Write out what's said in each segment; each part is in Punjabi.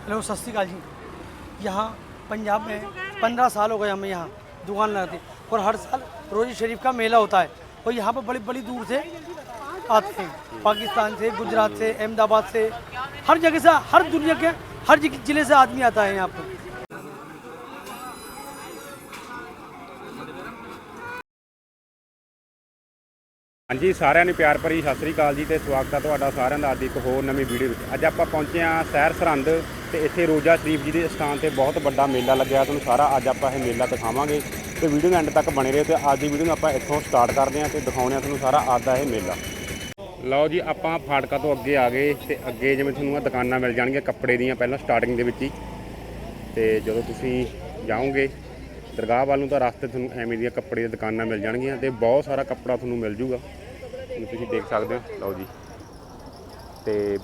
हेलो, सत श्रीकाल जी। यहाँ पंजाब में पंद्रह साल हो गए हमें यहाँ दुकान लगाते। और हर साल रोज़ी शरीफ का मेला होता है। और यहाँ पर बड़ी बड़ी दूर से आते हैं। पाकिस्तान से, गुजरात से, अहमदाबाद से, हर जगह से, हर दुनिया के, हर ज़िले से आदमी आता है यहाँ पर। ਹਾਂਜੀ, ਸਾਰਿਆਂ ਨੂੰ ਪਿਆਰ ਭਰੀ ਸਤਿ ਸ੍ਰੀ ਅਕਾਲ ਜੀ ਤੇ ਸਵਾਗਤ ਹੈ ਤੁਹਾਡਾ ਸਾਰਿਆਂ ਦਾ ਅੱਜ ਇੱਕ ਹੋਰ ਨਵੀਂ ਵੀਡੀਓ ਵਿੱਚ। ਅੱਜ ਆਪਾਂ ਪਹੁੰਚੇ ਹਾਂ ਸ਼ਹਿਰ ਸਰਹੰਦ ਤੇ ਇੱਥੇ ਰੋਜ਼ਾ ਸ਼ਰੀਫ ਜੀ ਦੇ ਸਥਾਨ ਤੇ ਬਹੁਤ ਵੱਡਾ ਮੇਲਾ ਲੱਗਿਆ। ਤੁਹਾਨੂੰ ਸਾਰਾ ਅੱਜ ਆਪਾਂ ਇਹ ਮੇਲਾ ਦਿਖਾਵਾਂਗੇ ਤੇ ਵੀਡੀਓ ਦੇ ਐਂਡ ਤੱਕ ਬਣੇ ਰਹੋ ਤੇ ਅੱਜ ਦੀ ਵੀਡੀਓ ਨੂੰ ਆਪਾਂ ਇੱਥੋਂ ਸਟਾਰਟ ਕਰਦੇ ਹਾਂ ਤੇ ਦਿਖਾਉਂਦੇ ਹਾਂ ਤੁਹਾਨੂੰ ਸਾਰਾ ਅੱਜ ਦਾ ਇਹ ਮੇਲਾ। ਲਓ ਜੀ, ਆਪਾਂ ਫਾਟਕਾ ਤੋਂ ਅੱਗੇ ਆ ਗਏ ਤੇ ਅੱਗੇ ਜਿਵੇਂ ਤੁਹਾਨੂੰ ਆ ਦੁਕਾਨਾਂ ਮਿਲ ਜਾਣਗੀਆਂ ਕੱਪੜੇ ਦੀਆਂ ਪਹਿਲਾਂ ਸਟਾਰਟਿੰਗ ਦੇ ਵਿੱਚ ਹੀ। ਤੇ ਜਦੋਂ ਤੁਸੀਂ ਜਾਓਗੇ, ਦਰਗਾਹ ਵੱਲ ਨੂੰ ਤਾਂ ਰਸਤੇ ਤੁਹਾਨੂੰ ਐਵੇਂ ਦੀਆਂ ਕੱਪੜੇ ਦੀਆਂ ਦੁਕਾਨਾਂ ਮਿਲ ਜਾਣਗੀਆਂ ਤੇ ਬਹੁਤ ਸਾਰਾ ਕੱਪੜਾ ਤੁਹਾਨੂੰ ਮਿਲ ਜੂਗਾ। ਹੁਣ ਤੁਸੀਂ ਦੇਖ ਸਕਦੇ ਹੋ। ਲਓ ਜੀ। ਤੇ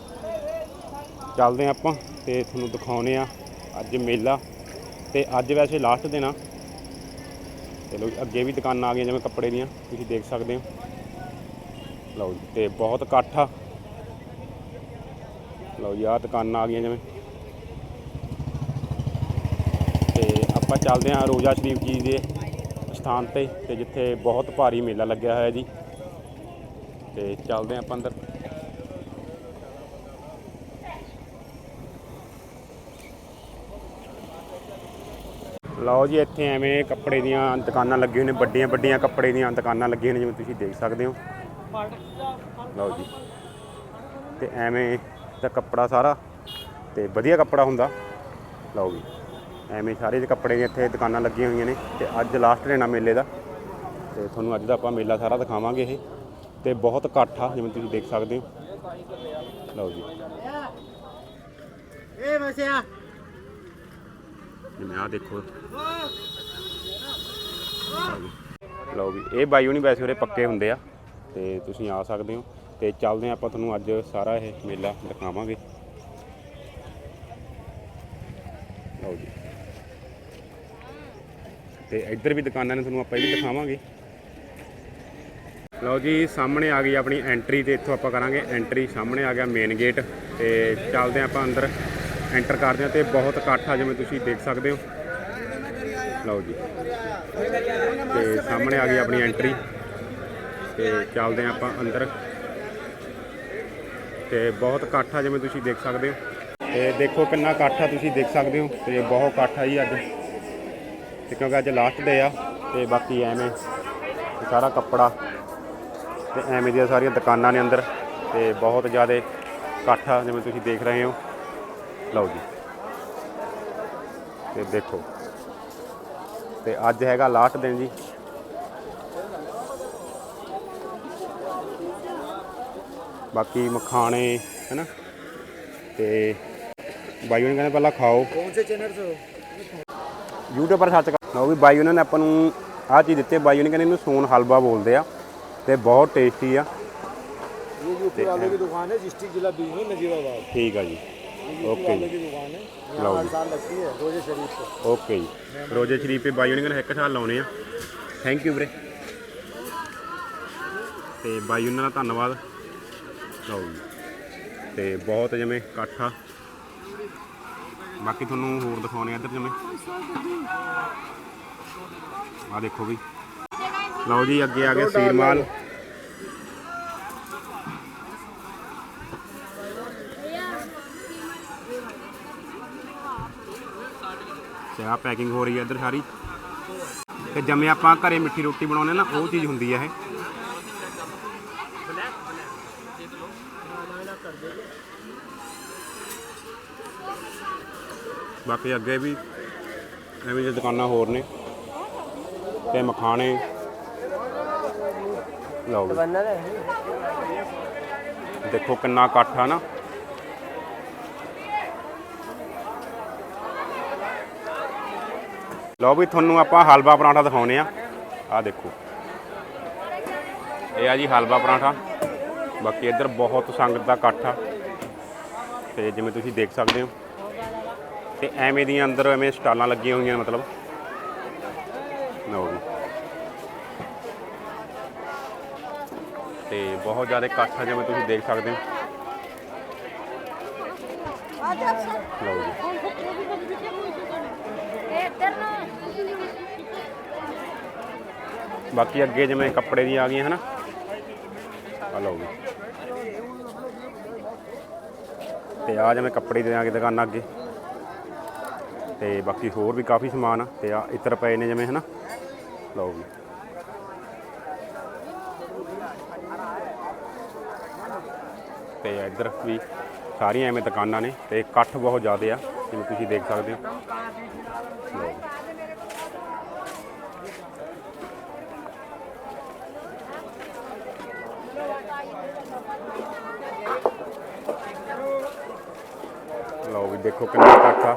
ਚੱਲਦੇ ਹਾਂ ਆਪਾਂ ਤੇ ਤੁਹਾਨੂੰ ਦਿਖਾਉਨੇ ਆ ਅੱਜ ਮੇਲਾ। ਤੇ ਅੱਜ ਵੈਸੇ ਲਾਸਟ ਦਿਨ ਆ। ਤੇ ਲਓ ਅੱਗੇ ਵੀ ਦੁਕਾਨਾਂ ਆ ਗਈਆਂ ਜਿਵੇਂ ਕੱਪੜੇ ਦੀਆਂ, ਤੁਸੀਂ ਦੇਖ ਸਕਦੇ ਹੋ। ਲਓ ਜੀ, ਤੇ ਬਹੁਤ ਇਕੱਠ ਆ। ਲਓ ਜੀ, ਆਹ ਦੁਕਾਨਾਂ ਆ ਗਈਆਂ ਜਿਵੇਂ। ਤੇ ਆਪਾਂ ਚੱਲਦੇ ਹਾਂ ਰੋਜ਼ਾ ਸ਼ਰੀਫ ਜੀ ਦੇ ਸਥਾਨ ਤੇ ਤੇ ਜਿੱਥੇ ਬਹੁਤ ਭਾਰੀ ਮੇਲਾ ਲੱਗਿਆ ਹੋਇਆ ਜੀ। ਤੇ ਚੱਲਦੇ ਹਾਂ ਆਪਾਂ ਅੰਦਰ। ਲਓ ਜੀ, ਇੱਥੇ ਐਵੇਂ ਕੱਪੜੇ ਦੀਆਂ ਦੁਕਾਨਾਂ ਲੱਗੀਆਂ ਹੋਈਆਂ ਨੇ, ਵੱਡੀਆਂ ਵੱਡੀਆਂ ਕੱਪੜੇ ਦੀਆਂ ਦੁਕਾਨਾਂ ਲੱਗੀਆਂ ਨੇ, ਜਿਵੇਂ ਤੁਸੀਂ ਦੇਖ ਸਕਦੇ ਹੋ। ਲਓ ਜੀ, ਤੇ ਐਵੇਂ ਤਾਂ ਕੱਪੜਾ ਸਾਰਾ, ਤੇ ਵਧੀਆ ਕੱਪੜਾ ਹੁੰਦਾ। ਲਓ ਜੀ, ਐਵੇਂ ਸਾਰੇ ਦੇ ਕੱਪੜੇ ਦੀਆਂ ਇੱਥੇ ਦੁਕਾਨਾਂ ਲੱਗੀਆਂ ਹੋਈਆਂ ਨੇ, ਤੇ ਅੱਜ ਲਾਸਟ ਦਿਨ ਆ ਮੇਲੇ ਦਾ, ਤੇ ਤੁਹਾਨੂੰ ਅੱਜ ਦਾ ਆਪਾਂ ਮੇਲਾ ਸਾਰਾ ਦਿਖਾਵਾਂਗੇ ਇਹ। ਤੇ ਬਹੁਤ ਘੱਟ ਆ ਜਿਵੇਂ ਤੁਸੀਂ ਦੇਖ ਸਕਦੇ ਹੋ। ਲਓ ਜੀ। ਇਹ ਵਸਿਆ। ਜਿਵੇਂ ਆ ਦੇਖੋ। ਲਓ ਵੀ ਇਹ ਬਾਈ ਨਹੀਂ ਵੈਸੇ ਉਰੇ ਪੱਕੇ ਹੁੰਦੇ ਆ ਤੇ ਤੁਸੀਂ ਆ ਸਕਦੇ ਹੋ। ਤੇ ਚੱਲਦੇ ਆਪਾਂ ਤੁਹਾਨੂੰ ਅੱਜ ਸਾਰਾ ਇਹ ਮੇਲਾ ਦਿਖਾਵਾਂਗੇ। ਲਓ ਜੀ। ਤੇ ਇੱਧਰ ਵੀ ਦੁਕਾਨਾਂ ਨੇ ਤੁਹਾਨੂੰ ਆਪਾਂ ਇਹ ਵੀ ਦਿਖਾਵਾਂਗੇ। ਲਓ ਜੀ, ਸਾਹਮਣੇ ਆ ਗਈ ਆਪਣੀ ਐਂਟਰੀ ਤੇ, ਇੱਥੋਂ ਆਪਾਂ ਕਰਾਂਗੇ ਐਂਟਰੀ ਸਾਹਮਣੇ ਆ ਗਿਆ ਮੇਨ ਗੇਟ ਤੇ ਚੱਲਦੇ ਹਾਂ ਆਪਾਂ ਅੰਦਰ ਐਂਟਰ ਕਰਦੇ ਹਾਂ ਤੇ ਬਹੁਤ ਇਕੱਠ ਆ ਜਿਵੇਂ ਤੁਸੀਂ ਦੇਖ ਸਕਦੇ ਹੋ। ਲਓ ਜੀ, ਤੇ ਸਾਹਮਣੇ ਆ ਗਈ ਆਪਣੀ ਐਂਟਰੀ ਤੇ ਚੱਲਦੇ ਹਾਂ ਆਪਾਂ ਅੰਦਰ। ਤੇ ਬਹੁਤ ਇਕੱਠ ਆ ਜਿਵੇਂ ਤੁਸੀਂ ਦੇਖ ਸਕਦੇ ਹੋ। ਤੇ ਦੇਖੋ ਕਿੰਨਾ ਇਕੱਠ ਆ ਤੁਸੀਂ ਦੇਖ ਸਕਦੇ ਹੋ, ਤੇ ਬਹੁਤ ਇਕੱਠ ਆ ਜੀ ਅੱਜ। ਤੇ ਕਿਉਂਕਿ ਅੱਜ ਲਾਸਟ ਡੇ ਆ, ਤੇ ਬਾਕੀ ਐਵੇਂ ਸਾਰਾ ਕੱਪੜਾ ਤੇ ਐਵੇਂ ਦੀਆਂ ਸਾਰੀਆਂ ਦੁਕਾਨਾਂ ਨੇ ਅੰਦਰ ਤੇ ਬਹੁਤ ਜ਼ਿਆਦਾ ਇਕੱਠ ਆ ਜਿਵੇਂ ਤੁਸੀਂ ਦੇਖ ਰਹੇ ਹੋ। ਲਓ ਜੀ। ਤੇ ਦੇਖੋ। ਤੇ ਅੱਜ ਹੈਗਾ ਲਾਸਟ ਦਿਨ ਜੀ। ਬਾਕੀ ਮਖਾਣੇ ਹੈਨਾ? ਤੇ ਬਾਈ ਉਹਨਾਂ ਕਹਿੰਦੇ ਪਹਿਲਾਂ ਖਾਓ। ਕੌਣ ਸੇ ਚੈਨਲ ਤੋਂ। YouTube ਪਰ ਸਰਚ ਕਰੋ ਵੀ ਬਾਈ ਉਹਨਾਂ ਨੇ ਆਪਾਂ ਨੂੰ ਆਹ ਚੀਜ਼ ਦਿੱਤੇ ਬਾਈ ਉਹਨਾਂ ਕਹਿੰਦੇ ਇਹਨੂੰ ਸੋਨ ਹਲਵਾ ਬੋਲਦੇ ਆ। ਤੇ ਬਹੁਤ ਟੇਸਟੀ ਆ ये यूपी वालों की दुकान है डिस्ट्रिक्ट जिला बीजू नजीराबाद ਠੀਕ ਆ ਜੀ यूपी ਓਕੇ वालों ਜੀ की दुकान है लो यहाँ हर जी। साल लगती है रोजे शरीफ को ਓਕੇ ਜੀ ਰੋਜੇ ਸ਼ਰੀਫ ਤੇ ਬਾਈ ਉਹਨੇ ਕਹਿੰਦੇ ਇੱਕ ਸਾਲ ਲਾਉਣੇ ਆ ਥੈਂਕ ਯੂ ਵੀਰੇ ਤੇ ਬਾਈ ਉਹਨਾਂ ਦਾ ਧੰਨਵਾਦ ਲਓ ਜੀ ਤੇ ਬਹੁਤ ਜਿਵੇਂ ਇਕੱਠ ਆ ਬਾਕੀ ਤੁਹਾਨੂੰ ਹੋਰ ਦਿਖਾਉਣੇ ਆ ਇੱਧਰ ਜਿਵੇਂ ਆ ਦੇਖੋ ਵੀ ਲਓ ਜੀ ਅੱਗੇ ਆ ਗਿਆ ਸੀਰ ਮਾਲ ਤੇ ਆਹ ਪੈਕਿੰਗ ਹੋ ਰਹੀ ਹੈ ਇੱਧਰ ਸਾਰੀ? ਤੇ ਜਿਵੇਂ ਆਪਾਂ ਘਰੇ ਮਿੱਠੀ ਰੋਟੀ ਬਣਾਉਂਦੇ ਨਾ ਉਹ ਚੀਜ਼ ਹੁੰਦੀ ਹੈ ਇਹ। ਬਾਕੀ ਅੱਗੇ ਵੀ ਐਵੇਂ ਜਿਹੀ ਦੁਕਾਨਾਂ ਹੋਰ ਨੇ ਤੇ ਮਖਾਣੇ ਲਓ ਜੀ। ਦੇਖੋ ਕਿੰਨਾ ਇਕੱਠ ਆ ਨਾ। ਲਓ ਵੀ ਤੁਹਾਨੂੰ ਆਪਾਂ ਹਲਵਾ ਪਰਾਂਠਾ ਦਿਖਾਉਨੇ ਆ। ਆ ਦੇਖੋ। ਇਹ ਆ ਜੀ ਹਲਵਾ ਪਰਾਂਠਾ। ਬਾਕੀ ਇੱਧਰ ਬਹੁਤ ਸੰਗਤ ਦਾ ਇਕੱਠ ਆ। ਤੇ ਜਿਵੇਂ ਤੁਸੀਂ ਦੇਖ ਸਕਦੇ ਹੋ। ਤੇ ਐਵੇਂ ਦੀਆਂ ਅੰਦਰ ਐਵੇਂ ਸਟਾਲਾਂ ਲੱਗੀਆਂ ਹੋਈਆਂ ਮਤਲਬ। ਲਓ ਜੀ ਤੇ ਬਹੁਤ ਜ਼ਿਆਦਾ ਇਕੱਠ ਆ ਜਿਵੇਂ ਤੁਸੀਂ ਦੇਖ ਸਕਦੇ ਹੋ। ਲਓ ਜੀ। ਬਾਕੀ ਅੱਗੇ ਜਿਵੇਂ ਕੱਪੜੇ ਦੀਆਂ ਆ ਗਈਆਂ, ਹਨਾ? ਆ ਲਓ ਜੀ। ਤੇ ਆ ਜਿਵੇਂ ਕੱਪੜੇ ਦੀਆਂ ਆ ਗਈ ਦੁਕਾਨਾਂ ਅੱਗੇ। ਤੇ ਬਾਕੀ ਹੋਰ ਵੀ ਕਾਫੀ ਸਮਾਨ ਆ। ਤੇ ਆ ਇਤਰ ਪਏ ਨੇ ਜਿਵੇਂ, ਹਨਾ? ਲਓ ਜੀ। ਤੇ ਇੱਧਰ ਵੀ ਸਾਰੀਆਂ ਐਵੇਂ ਦੁਕਾਨਾਂ ਨੇ ਤੇ ਇਕੱਠ ਬਹੁਤ ਜ਼ਿਆਦਾ ਆ, ਜਿਵੇਂ ਤੁਸੀਂ ਦੇਖ ਸਕਦੇ ਹੋ। ਲਓ ਵੀ ਦੇਖੋ ਕਿੰਨਾ ਇਕੱਠ ਆ।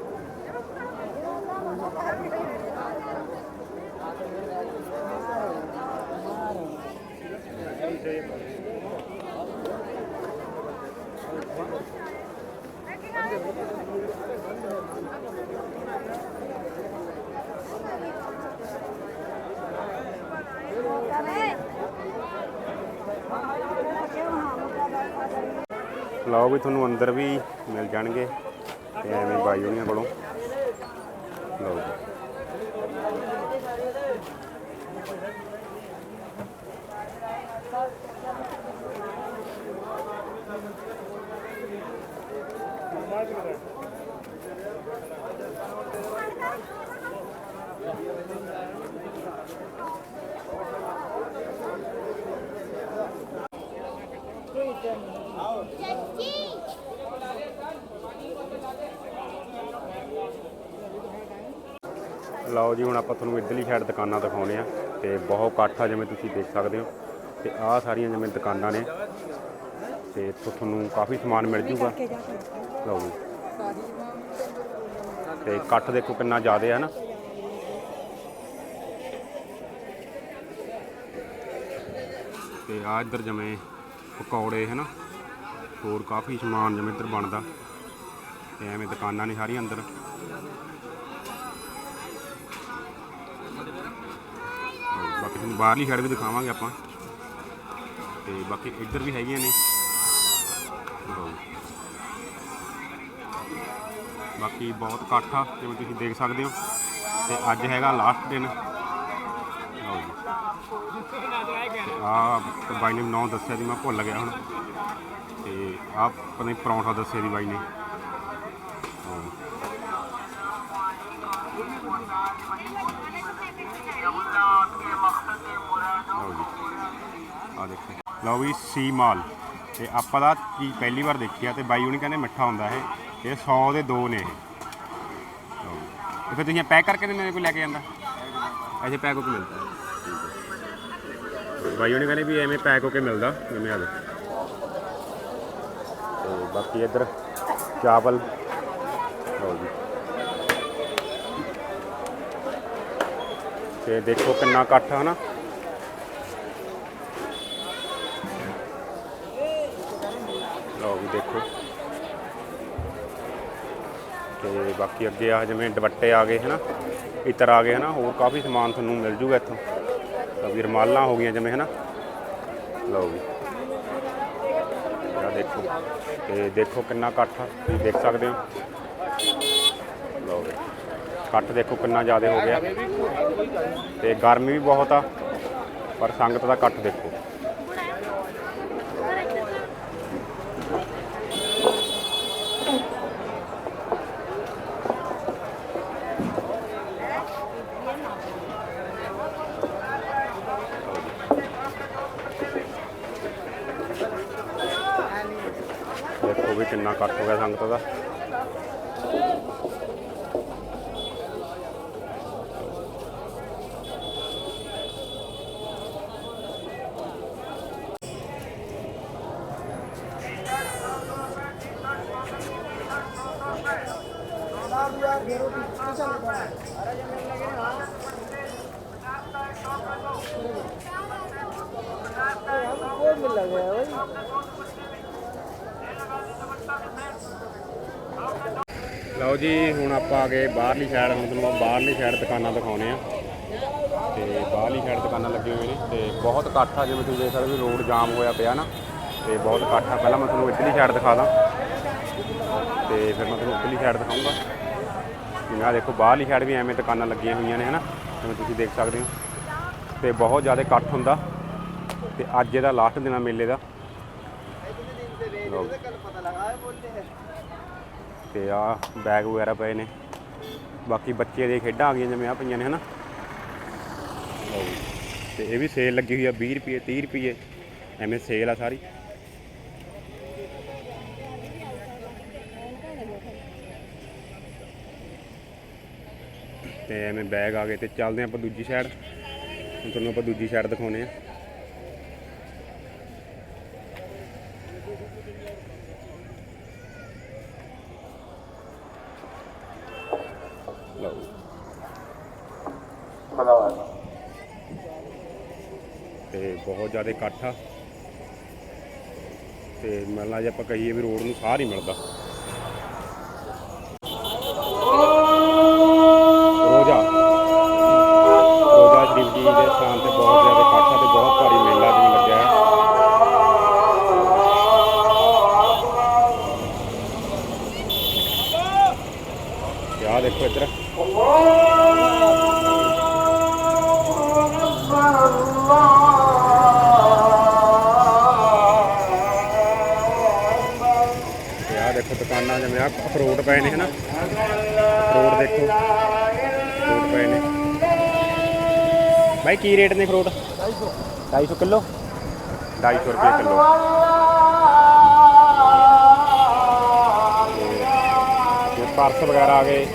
ਲਓ ਵੀ ਤੁਹਾਨੂੰ ਅੰਦਰ ਵੀ ਮਿਲ ਜਾਣਗੇ ਤੇ ਐਵੇਂ ਬਾਈ ਉਹਨਾਂ ਕੋਲੋਂ। ਲਓ ਜੀ। ਲਓ ਜੀ, ਹੁਣ ਆਪਾਂ ਤੁਹਾਨੂੰ ਇੱਧਰਲੀ ਸਾਈਡ ਦੁਕਾਨਾਂ ਦਿਖਾਉਣੇ ਆ ਤੇ ਬਹੁਤ ਇਕੱਠ ਆ ਜਿਵੇਂ ਤੁਸੀਂ ਦੇਖ ਸਕਦੇ ਹੋ। ਤੇ ਆਹ ਸਾਰੀਆਂ ਜਿਵੇਂ ਦੁਕਾਨਾਂ ਨੇ ਤੇ ਇੱਥੋਂ ਤੁਹਾਨੂੰ ਕਾਫੀ ਸਮਾਨ ਮਿਲ ਜੂਗਾ। ਲਓ ਜੀ। ਤੇ ਇਕੱਠ ਦੇਖੋ ਕਿੰਨਾ ਜ਼ਿਆਦਾ ਹੈ ਨਾ। ਤੇ ਆ ਇੱਧਰ ਜਿਵੇਂ ਪਕੌੜੇ ਹੈ ਨਾ ਹੋਰ ਕਾਫੀ ਸਮਾਨ ਜਿਵੇਂ ਇੱਧਰ ਬਣਦਾ। ਤੇ ਐਵੇਂ ਦੁਕਾਨਾਂ ਨੇ ਸਾਰੀਆਂ ਅੰਦਰ। ਬਾਕੀ ਤੁਹਾਨੂੰ ਬਾਹਰਲੀ ਸਾਈਡ ਵੀ ਦਿਖਾਵਾਂਗੇ ਆਪਾਂ। ਤੇ ਬਾਕੀ ਇੱਧਰ ਵੀ ਹੈਗੀਆਂ ਨੇ। ਬਾਕੀ ਬਹੁਤ ਇਕੱਠ ਆ, ਜਿਵੇਂ ਤੁਸੀਂ ਦੇਖ ਸਕਦੇ ਹੋ। ਤੇ ਅੱਜ ਹੈਗਾ ਲਾਸਟ ਦਿਨ ਲਓ ਜੀ ਆ ਬਾਈ ਨੇ ਨਾਮ ਦੱਸਿਆ ਸੀ, ਮੈਂ ਭੁੱਲ ਗਿਆ ਹੁਣ। ਤੇ ਆ ਪਤਾ ਨਹੀਂ ਪਰੌਂਠਾ ਦੱਸਿਆ ਸੀ ਬਾਈ ਨੇ। ਹਾਂ। ਲਓ ਜੀ। ਆ ਦੇਖੋ। ਲਓ ਵੀ ਸੀ ਮਾਲ। ਤੇ ਆਪਾਂ ਦਾ ਚੀਜ਼ ਪਹਿਲੀ ਵਾਰ ਦੇਖੀ ਆ ਤੇ ਬਾਈ ਉਹਨੇ ਕਹਿੰਦੇ ਮਿੱਠਾ ਹੁੰਦਾ ਇਹ। ਇਹ 100 ਦੇ ਦੋ ਨੇ ਇਹ। ਫਿਰ ਤੁਸੀਂ ਪੈਕ ਕਰਕੇ ਦਿੰਦੇ ਨੇ ਕੋਈ ਲੈ ਕੇ ਜਾਂਦਾ? ਐਸੇ ਪੈਕ ਹੋ ਮਿਲਦਾ। ਬਾਈ ਉਹਨੇ ਕਹਿੰਦੇ ਵੀ ਐਵੇਂ ਪੈਕ ਹੋ ਕੇ ਮਿਲਦਾ ਜਿਵੇਂ ਆ। ਦੇ ਤੇ ਬਾਕੀ ਇੱਧਰ ਚਾਵਲ। ਲਓ ਜੀ। ਤੇ ਦੇਖੋ ਕਿੰਨਾ ਇਕੱਠ ਹੈ ਨਾ ਲਓ ਵੀ ਦੇਖੋ। ਤੇ ਬਾਕੀ ਅੱਗੇ ਆ, ਜਿਵੇਂ ਦੁਪੱਟੇ ਆ ਗਏ ਹਨਾ, ਇਤਰ ਆ ਗਏ ਹਨਾ, ਹੋਰ ਕਾਫੀ ਸਮਾਨ ਤੁਹਾਨੂੰ ਮਿਲ ਜੂਗਾ ਇੱਥੋਂ। ਤਾਂ ਵੀ ਰਮਾਲਾਂ ਹੋ ਗਈਆਂ ਜਿਵੇਂ, ਹਨਾ? ਲਓ ਵੀ ਆ ਦੇਖੋ। ਤੇ ਦੇਖੋ ਕਿੰਨਾ ਇਕੱਠ ਤੁਸੀਂ ਦੇਖ ਸਕਦੇ ਹੋ। ਇਕੱਠ ਦੇਖੋ ਕਿੰਨਾ ਜ਼ਿਆਦਾ ਹੋ ਗਿਆ। ਤੇ ਗਰਮੀ ਵੀ ਬਹੁਤ ਆ। ਪਰ ਸੰਗਤ ਦਾ ਇਕੱਠ ਦੇਖੋ ਵੀ ਕਿੰਨਾ ਇਕੱਠ ਹੋ ਗਿਆ ਸੰਗਤ ਦਾ ਲਓ ਜੀ, ਹੁਣ ਆਪਾਂ ਆ ਗਏ ਬਾਹਰਲੀ ਸਾਈਡ ਹੁਣ ਤੁਹਾਨੂੰ ਬਾਹਰਲੀ ਸਾਈਡ ਦੁਕਾਨਾਂ ਦਿਖਾਉਣੇ ਆ। ਤੇ ਬਾਹਰਲੀ ਸਾਈਡ ਦੁਕਾਨਾਂ ਲੱਗੀਆਂ ਹੋਈਆਂ ਨੇ ਤੇ ਬਹੁਤ ਇਕੱਠ ਆ ਜਿਵੇਂ ਤੁਸੀਂ ਦੇਖ ਸਕਦੇ ਹੋ ਰੋਡ ਜਾਮ ਹੋਇਆ ਪਿਆ ਨਾ, ਤੇ ਬਹੁਤ ਇਕੱਠ। ਆ ਪਹਿਲਾਂ ਮੈਂ ਤੁਹਾਨੂੰ ਇੱਧਰਲੀ ਸਾਈਡ ਦਿਖਾ ਦਾਂ। ਤੇ ਫਿਰ ਮੈਂ ਤੁਹਾਨੂੰ ਉੱਧਰਲੀ ਸਾਈਡ ਦਿਖਾਊਂਗਾ। ਜਿਵੇਂ ਆਹ ਦੇਖੋ, ਬਾਹਰਲੀ ਸਾਈਡ ਵੀ ਐਵੇਂ ਦੁਕਾਨਾਂ ਲੱਗੀਆਂ ਹੋਈਆਂ ਨੇ, ਹਨਾ? ਜਿਵੇਂ ਤੁਸੀਂ ਦੇਖ ਸਕਦੇ ਹੋ। ਤੇ ਬਹੁਤ ਜ਼ਿਆਦਾ ਇਕੱਠ ਹੁੰਦਾ। ਤੇ ਅੱਜ ਇਹਦਾ ਲਾਸਟ ਦਿਨ ਆ ਮੇਲੇ ਦਾ। ਲਓ ਜੀ। ਤੇ ਆ ਬੈਗ ਵਗੈਰਾ ਪਏ ਨੇ। ਬਾਕੀ ਬੱਚੇ ਦੇ ਖੇਡਾਂ ਆ ਗਈਆਂ ਜਿਵੇਂ ਆ ਪਈਆਂ ਨੇ, ਹਨਾ? ਲਓ ਜੀ। ਤੇ ਇਹ ਵੀ ਸੇਲ ਲੱਗੀ ਹੋਈ ਆ 20 ਰੁਪਏ 30 ਰੁਪਏ। ਐਵੇਂ ਸੇਲ ਆ ਸਾਰੀ। ਤੇ ਐਵੇਂ ਬੈਗ ਆ ਗਏ ਤੇ ਚੱਲਦੇ ਆਪਾਂ ਦੂਜੀ ਸਾਈਡ ਹੁਣ ਤੁਹਾਨੂੰ ਆਪਾਂ ਦੂਜੀ ਸਾਈਡ ਦਿਖਾਉਨੇ ਆ ਲਓ ਤੇ ਬਹੁਤ ਜ਼ਿਆਦਾ ਇਕੱਠ ਆ। ਤੇ ਮਤਲਬ ਜੇ ਆਪਾਂ ਕਹੀਏ ਵੀ ਰੋਡ ਨੂੰ ਸਾਰ ਹੀ ਮਿਲਦਾ। ਰੋਜ਼ਾ ਸ਼ਰੀਫ ਕੀ ਰੇਟ ਨੇ ਅਖਰੋਟ 250 ਕਿਲੋ। 250 ਰੁਪਏ ਕਿਲੋ। ਤੇ ਪਰਸ ਵਗੈਰਾ ਆ ਗਏ।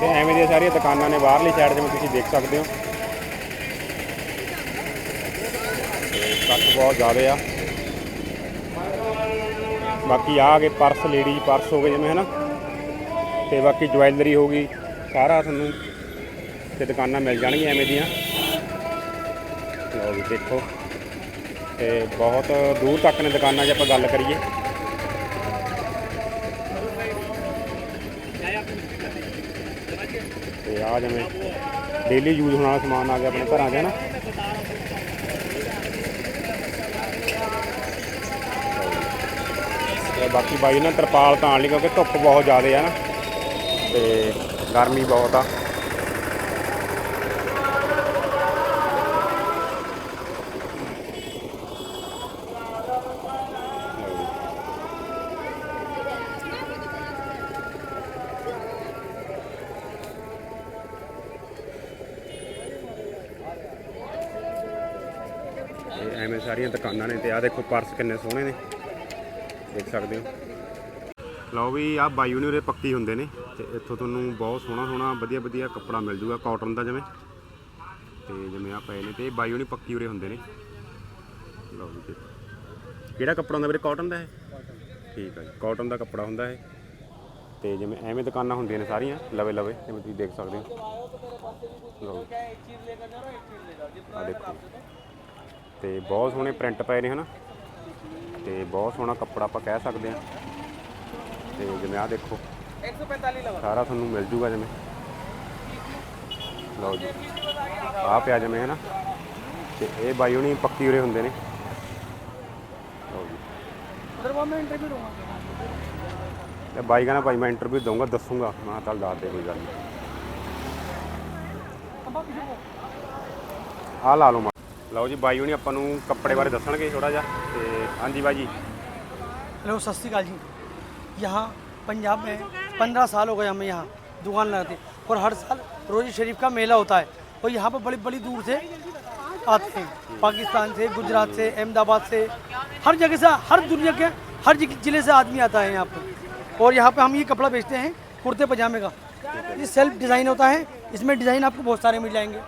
ਤੇ ਐਵੇਂ ਦੀਆਂ ਸਾਰੀਆਂ ਦੁਕਾਨਾਂ ਨੇ ਬਾਹਰਲੀ ਸਾਈਡ ਜਿਵੇਂ ਤੁਸੀਂ ਦੇਖ ਸਕਦੇ ਹੋ। ਕੱਟ ਬਹੁਤ ਜ਼ਿਆਦਾ ਆ। ਬਾਕੀ ਆ ਗਏ ਪਰਸ ਲੇਡੀ ਪਰਸ ਹੋ ਗਏ ਜਿਵੇਂ ਹਨਾ? ਤੇ ਬਾਕੀ ਜਵੈਲਰੀ ਹੋ ਗਈ। ਸਾਰਾ ਤੁਹਾਨੂੰ ਤੇ ਦੁਕਾਨਾਂ ਮਿਲ ਜਾਣਗੀਆਂ ਐਵੇਂ ਦੀਆਂ। ਲਓ ਵੀ ਦੇਖੋ। ਤੇ ਬਹੁਤ ਦੂਰ ਤੱਕ ਨੇ ਦੁਕਾਨਾਂ 'ਚ ਆਪਾਂ ਗੱਲ ਕਰੀਏ। ਤੇ ਆ ਜਿਵੇਂ ਡੇਲੀ ਯੂਜ਼ ਹੋਣ ਵਾਲਾ ਸਮਾਨ ਆ ਗਿਆ ਆਪਣੇ ਘਰਾਂ 'ਚ ਨਾ? ਤੇ ਬਾਕੀ ਬਾਈ ਨਾ ਤਰਪਾਲ ਤਾਂ ਤਾਣ ਲਈ ਕਿਉਂਕਿ ਧੁੱਪ ਬਹੁਤ ਜ਼ਿਆਦਾ ਆ ਨਾ। ਤੇ ਗਰਮੀ ਬਹੁਤ ਆ। ਸਾਰੀਆਂ ਦੁਕਾਨਾਂ ਨੇ ਤੇ ਆ ਦੇਖੋ ਪਰਸ ਕਿੰਨੇ ਸੋਹਣੇ ਨੇ। ਦੇਖ ਸਕਦੇ ਹੋ। ਲਓ ਵੀ ਆ ਬਾਈ ਉਰੇ ਪੱਕੀ ਹੁੰਦੇ ਨੇ ਤੇ ਇੱਥੋਂ ਤੁਹਾਨੂੰ ਬਹੁਤ ਸੋਹਣਾ ਸੋਹਣਾ ਵਧੀਆ ਵਧੀਆ ਕੱਪੜਾ ਮਿਲ ਜੂਗਾ ਕਾਟਨ ਦਾ ਜਿਵੇਂ। ਤੇ ਜਿਵੇਂ ਆ ਪਏ ਨੇ ਤੇ ਇਹ ਬਾਈ ਉਰੇ ਪੱਕੀ ਉਰੇ ਹੁੰਦੇ ਨੇ। ਲਓ ਜੀ ਕਿਹੜਾ ਕੱਪੜਾ ਹੁੰਦਾ ਵੀਰੇ? ਕਾਟਨ ਦਾ ਹੈ ਠੀਕ ਹੈ ਜੀ ਕਾਟਨ ਦਾ ਕੱਪੜਾ ਹੁੰਦਾ ਹੈ ਤੇ ਜਿਵੇਂ ਐਵੇਂ ਦੁਕਾਨਾਂ ਹੁੰਦੀਆਂ ਨੇ ਸਾਰੀਆਂ, ਲਵੇ ਲਵੇ, ਜਿਵੇਂ ਤੁਸੀਂ ਦੇਖ ਸਕਦੇ ਹੋ। ਲਓ ਆ ਦੇਖੋ। ਤੇ ਬਹੁਤ ਸੋਹਣੇ ਪ੍ਰਿੰਟ ਪਏ ਨੇ ਹਨਾ। ਤੇ ਬਹੁਤ ਸੋਹਣਾ ਕੱਪੜਾ ਆਪਾਂ ਕਹਿ ਸਕਦੇ ਆ ਤੇ ਜਿਵੇਂ ਆ ਦੇਖੋ 145 ਸਾਰਾ ਤੁਹਾਨੂੰ ਮਿਲ ਜੂਗਾ ਜਿਵੇਂ। ਲਓ ਜੀ ਆ ਪਿਆ ਜਿਵੇਂ ਹਨਾ। ਤੇ ਇਹ ਬਾਈ ਹੁਣੀ ਪੱਕੀ ਉਰੇ ਹੁੰਦੇ ਨੇ। ਲਓ ਜੀ। ਉਧਰ ਮੈਂ ਇੰਟਰਵਿਊ ਦੂੰਗਾ ਤੇ ਬਾਈ ਕਹਿੰਦਾ, ਭਾਈ ਮੈਂ ਇੰਟਰਵਿਊ ਦਊਂਗਾ, ਦੱਸੂਗਾ। ਮੈਂ ਤਾਂ ਦੱਸ ਦੇ, ਕੋਈ ਗੱਲ ਨਹੀਂ ਆ ਲਾ ਲਓ ਲਓ ਜੀ ਬਾਈ ਹੁਣੀ ਆਪਾਂ ਨੂੰ ਕੱਪੜੇ ਬਾਰੇ ਦੱਸਣਗੇ ਥੋੜਾ ਜਿਹਾ ਤੇ ਹਾਂਜੀ ਬਾਈ ਜੀ हेलो सत श्रीकाल जी यहाँ पंजाब में पंद्रह साल हो गए हमें यहाँ दुकान लगाते और हर साल रोज़ी शरीफ का मेला होता है और यहाँ पर बड़ी बड़ी दूर से आते हैं पाकिस्तान से गुजरात से अहमदाबाद से हर जगह से हर दुनिया के हर जगह जिले से आदमी आता है यहाँ पर और यहाँ पे हम ये कपड़ा बेचते हैं कुर्ते पजामे का ये सेल्फ डिज़ाइन होता है इसमें डिज़ाइन आपको बहुत सारे मिल जाएंगे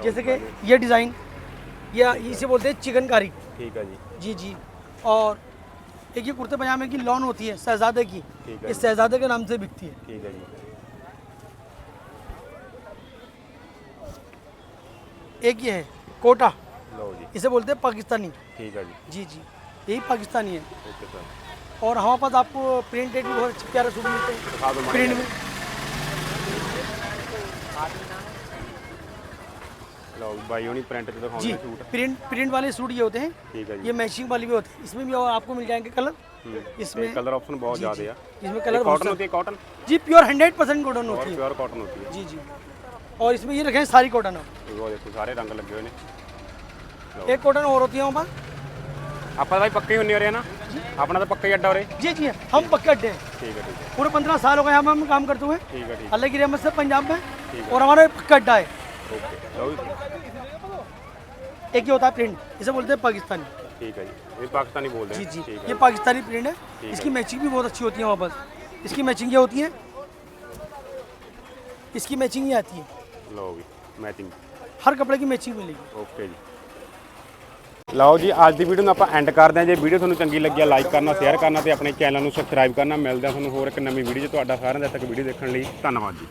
जैसे कि ये डिज़ाइन या इसे बोलते हैं चिकनकारी। ठीक है जी। जी जी। और एक ये कुर्ते पजामे की लॉन होती है शहजादे की। इस शहजादे के नाम से बिकती है। ठीक है जी। एक ये है कोटा। जी। इसे बोलते हैं पाकिस्तानी। ठीक है जी। जी जी। यही पाकिस्तानी है। Okay sir. और हमारे पास आपको प्रिंटेड भी बहुत अच्छे प्यारे सूट मिलते हैं। प्रिंट में। प्रिंट प्रिंट वाले सूट ये होते हैं ये मैचिंग वाले भी होते हैं। इसमें भी आपको मिल जाएँगे कलर हम्म, तो इसमें कलर ऑप्शन बहुत ज़्यादा है। इसमें कलर कॉटन होती है कॉटन जी प्योर हंड्रेड परसेंट कॉटन होती है। प्योर कॉटन होती है। जी जी। और इसमें ये रखे हैं सारी कॉटन सारे रंग लगे हुए एक कॉटन और होती है आपका तो भाई पक्के ही होने रहे ना? अपना तो पक्के ही अड्डा हो रहे जी जी हम पक्के अड्डे हैं। ठीक है ठीक है। पूरे पंद्रह साल हो गए हम हम काम करते हुए। ठीक है ठीक है। अलग ही रहमत से पंजाब में और हमारा पक्का अड्डा है। ओके एक ये होता है प्रिंट इसे बोलते हैं पाकिस्तानी। ठीक है ये पाकिस्तानी बोल रहे जी जी। ये पाकिस्तानी प्रिंट है। इसकी मैचिंग भी बहुत अच्छी होती है वहाँ इसकी मैचिंग ये होती है? इसकी मैचिंग ये आती है। ਲਓ ਜੀ ਮੈਚਿੰਗ ਹਰ ਕੱਪੜੇ ਦੀ ਮੈਚਿੰਗ ਮਿਲੇਗੀ ਓਕੇ ਜੀ ਲਓ ਜੀ ਅੱਜ ਦੀ ਵੀਡੀਓ ਨੂੰ ਆਪਾਂ ਐਂਡ ਕਰਦੇ ਹਾਂ ਜੇ ਵੀਡੀਓ ਤੁਹਾਨੂੰ ਚੰਗੀ ਲੱਗੀ ਆ ਲਾਈਕ ਕਰਨਾ ਸ਼ੇਅਰ ਕਰਨਾ ਤੇ ਆਪਣੇ ਚੈਨਲ ਨੂੰ ਸਬਸਕ੍ਰਾਈਬ ਕਰਨਾ ਮਿਲਦੇ ਹਾਂ ਤੁਹਾਨੂੰ ਹੋਰ ਇੱਕ ਨਵੀਂ ਵੀਡੀਓ 'ਚ ਤੁਹਾਡਾ ਸਾਰਿਆਂ ਦਾ ਤੱਕ ਜੀ